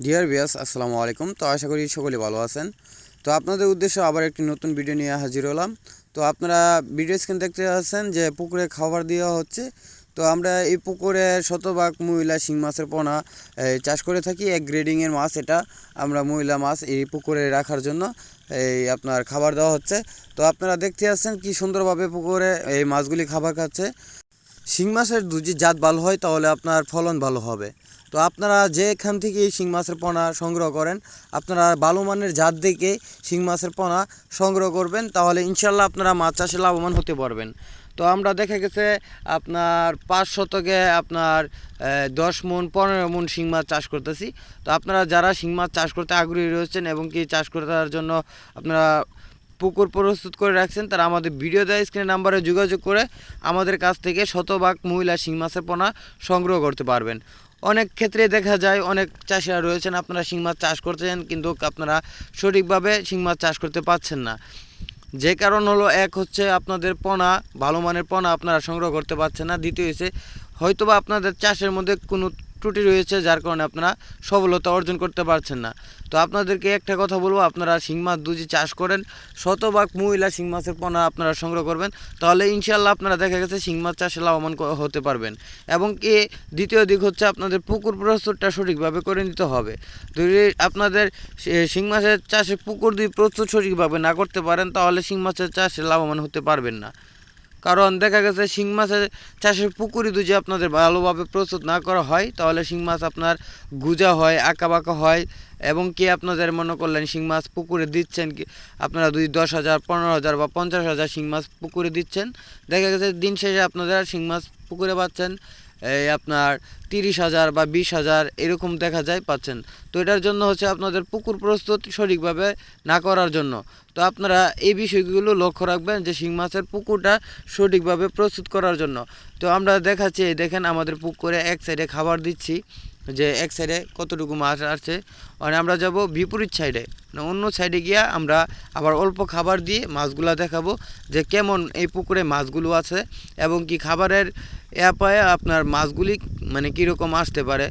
Deer বিয়াস আসসালামু আলাইকুম। তো আশা করি সকলে ভালো আছেন। তো আপনাদের উদ্দেশ্যে আবার একটি নতুন ভিডিও নিয়ে হাজির হলাম। তো আপনারা ভিডিও স্ক্রিন দেখতে পাচ্ছেন যে পুকুরে খাবার দেওয়া হচ্ছে। তো আমরা এই পুকুরে শতভাগ মহিলা শিং মাছের পোনা চাষ করে থাকি। এক গ্রেডিংয়ের মাছ এটা আমরা মহিলা মাছ এই পুকুরে রাখার জন্য, এই আপনার খাবার দেওয়া হচ্ছে। তো আপনারা দেখতে পাচ্ছেন কি সুন্দরভাবে পুকুরে এই মাছগুলি খাবার খাচ্ছে। শিং মাছের যদি জাত ভালো হয়, তাহলে আপনার ফলন ভালো হবে। তো আপনারা যেখান থেকে এই শিং মাছের পোনা সংগ্রহ করেন, আপনারা ভালো মানের জাত দেখে শিং মাছের পোনা সংগ্রহ করবেন, তাহলে ইনশাল্লাহ আপনারা মাছ চাষে লাভবান হতে পারবেন। তো আমরা দেখা গেছে আপনার পাঁচ শতকে আপনার দশ মন, পনেরো মন শিং মাছ চাষ করতেছি। তো আপনারা যারা শিং মাছ চাষ করতে আগ্রহী রয়েছেন এবং কি চাষ করার জন্য আপনারা পুকুর প্রস্তুত করে রাখছেন, তারা আমাদের ভিডিও দেয় স্ক্রিন নাম্বারে যোগাযোগ করে আমাদের কাছ থেকে শতভাগ মহিলা শিং মাছের পোনা সংগ্রহ করতে পারবেন। অনেক ক্ষেত্রে দেখা যায় অনেক চাষিরা রয়েছেন, আপনারা শিং মাছ চাষ করতেছেন কিন্তু আপনারা সঠিকভাবে শিং মাছ চাষ করতে পারছেন না। যে কারণ হলো এক হচ্ছে আপনাদের পোনা, ভালো মানের পোনা আপনারা সংগ্রহ করতে পারছেন না, দ্বিতীয় হচ্ছে হয়তোবা আপনাদের চাষের মধ্যে কোনো ত্রুটি রয়েছে, যার কারণে আপনারা সফলতা অর্জন করতে পারছেন না। তো আপনাদেরকে একটা কথা বলব, আপনারা শিং মাছ দুজি চাষ করেন, শতভাগ মহিলা শিং মাছের পোনা আপনারা সংগ্রহ করবেন, তাহলে ইনশাল্লাহ আপনারা দেখা গেছে শিং মাছ চাষে লাভবান হতে পারবেন। এবং এ দ্বিতীয় দিক হচ্ছে আপনাদের পুকুর প্রস্তুতটা সঠিকভাবে করে নিতে হবে। যদি আপনাদের শি- মাছের চাষে পুকুর দিয়ে প্রস্তুত সঠিকভাবে না করতে পারেন, তাহলে শিং মাছের চাষে লাভবান হতে পারবেন না। কারণ দেখা গেছে শিং মাছের চাষের পুকুরি যদি আপনাদের ভালোভাবে প্রস্তুত না করা হয়, তাহলে শিং মাছ আপনার গুজা হয়, আঁকাবাঁকা হয় এবং কি আপনাদের মনে করলেন শিং মাছ পুকুরে দিচ্ছেন কি? আপনারা দুই দশ হাজার, পনেরো হাজার বা পঞ্চাশ হাজার শিং মাছ পুকুরে দিচ্ছেন, দেখা গেছে দিন শেষে আপনারা শিং মাছ পুকুরে পাচ্ছেন। এই আপনার তিরিশ হাজার বা বিশ হাজার এরকম দেখা যায় পাচ্ছেন। তো এটার জন্য হচ্ছে আপনাদের পুকুর প্রস্তুত সঠিকভাবে না করার জন্য। তো আপনারা এই বিষয়গুলো লক্ষ্য রাখবেন যে শিং মাছের পুকুরটা সঠিকভাবে প্রস্তুত করার জন্য। তো আমরা দেখাচ্ছি দেখেন আমাদের পুকুরে এক সাইডে খাবার দিচ্ছি যে এক সাইডে কতটুকু মাছ আছে মানে আমরা যাব বিপরীত সাইডে। অন্য সাইডে গিয়া আমরা আবার অল্প খাবার দিয়ে মাছগুলা দেখাবো যে কেমন এই পুকুরে মাছগুলো আছে এবং কি খাবারের অ্যাপায় আপনার মাছগুলি মানে কীরকম আসতে পারে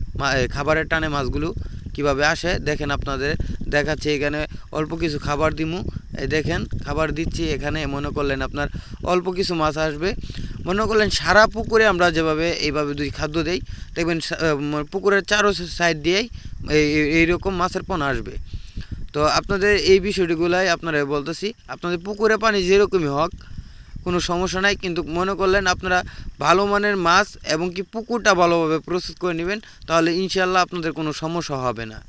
খাবারের টানে মাছগুলো কীভাবে আসে, দেখেন আপনাদের দেখাচ্ছি এখানে অল্প কিছু খাবার দিমু, এই দেখেন খাবার দিচ্ছি এখানে, মনে করলেন আপনার অল্প কিছু মাছ আসবে, মনে করলেন সারা পুকুরে আমরা যেভাবে, এইভাবে দুই খাদ্য দেই, দেখবেন পুকুরের চারো সাইড দিয়েই এই- এইরকম মাছের পণ আসবে। তো আপনাদের এই বিষয়টিগুলাই আপনারা বলতেছি, আপনাদের পুকুরে পানি যেরকমই হোক, কোনো সমস্যা নাই, কিন্তু মনে করলেন আপনারা ভালো মানের মাছ এবং কি পুকুরটা ভালোভাবে প্রস্তুত করে নেবেন, তাহলে ইনশাল্লাহ আপনাদের কোনো সমস্যা হবে না।